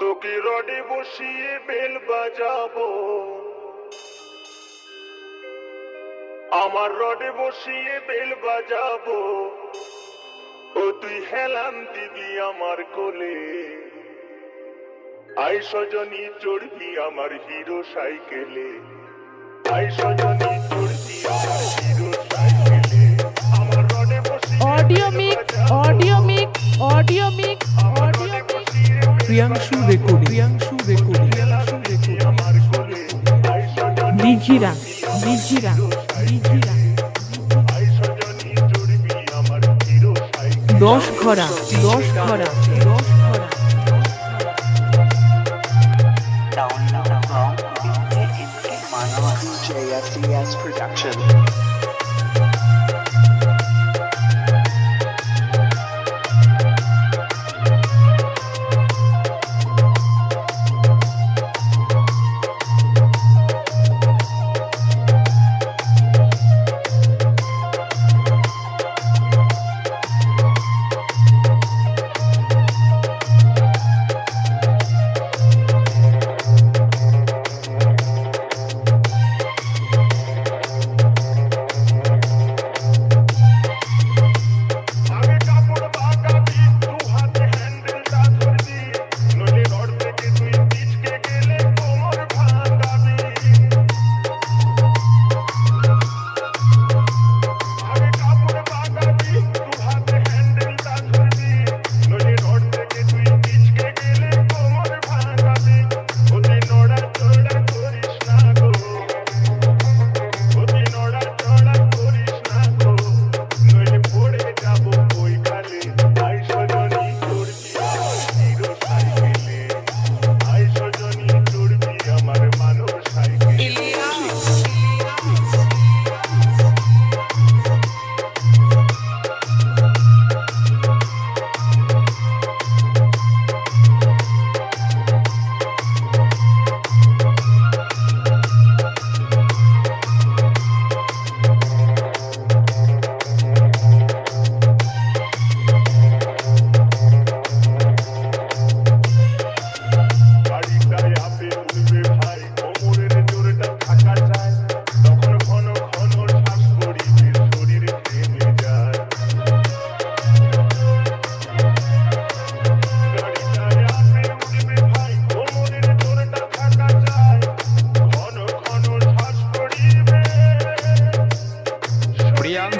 তোকে রডে বসিয়ে বেল বাজাবো? আমার রডে বসিয়ে বেল বাজাবো। ও তুই দিবি আমার কোলে। আই সজনী চড়বি আমার হিরো সাইকেলে। আই সজনী চড়বি আমার হিরো সাইকেলে। আমার রডে বসিয়ে audio mic audio mic audio mic audio Priyanshu recording Priyanshu recording নিজিরা নিজিরা নিজিরা দশ ঘরা দশ ঘরা দশ ঘরা JFDS production.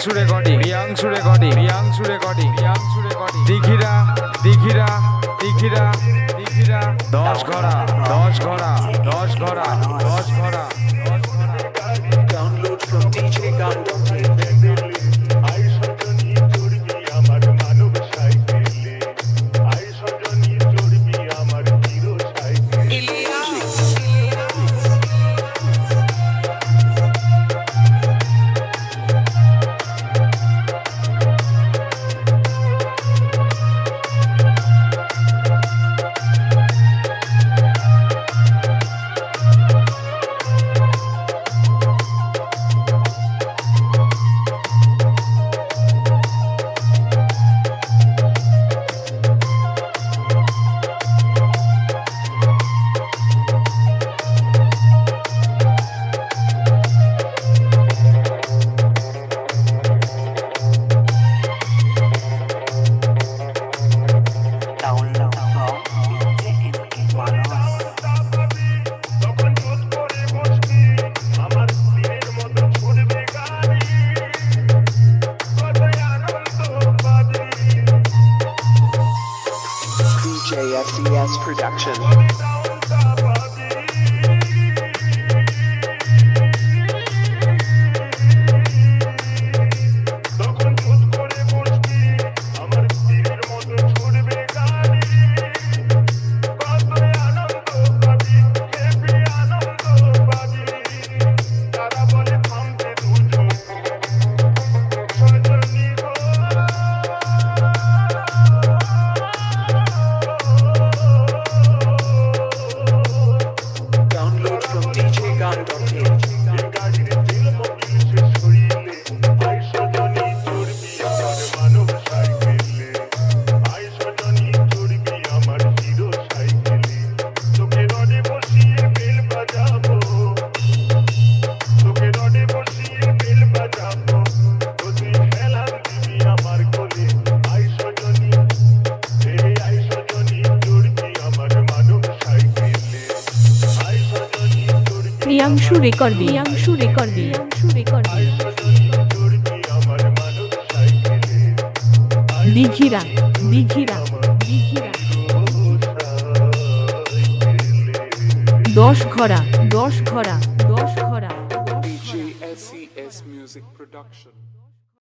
Priyanshu recording Priyanshu recording Priyanshu recording Priyanshu recording দিঘিরা দিঘিরা দিঘিরা দিঘিরা দশ ঘোড়া দশ ঘোড়া দশ ঘোড়া দশ ঘোড়া দশ ঘোড়া JFCS Production. Priyanshu record Priyanshu record Priyanshu recording দিঘিরা দিঘিরা দিঘিরা দশ ঘরা দশ ঘরা দশ ঘরা মিউজিক Production.